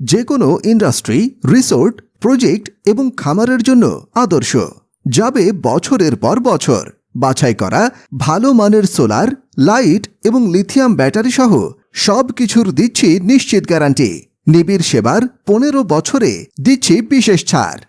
যে কোনো industry, resort, project এবং খামারের জন্য আদর্শ, যাবে বছরের পর বছর। বাছাই করা, ভালো মানের সোলার, লাইট এবং লিথিয়াম ব্যাটারি সহ সব কিছুর দিচ্ছি নিশ্চিত গ্যারান্টি। নিবিড় সেবার পনেরো বছরে দিচ্ছি বিশেষ ছাড়।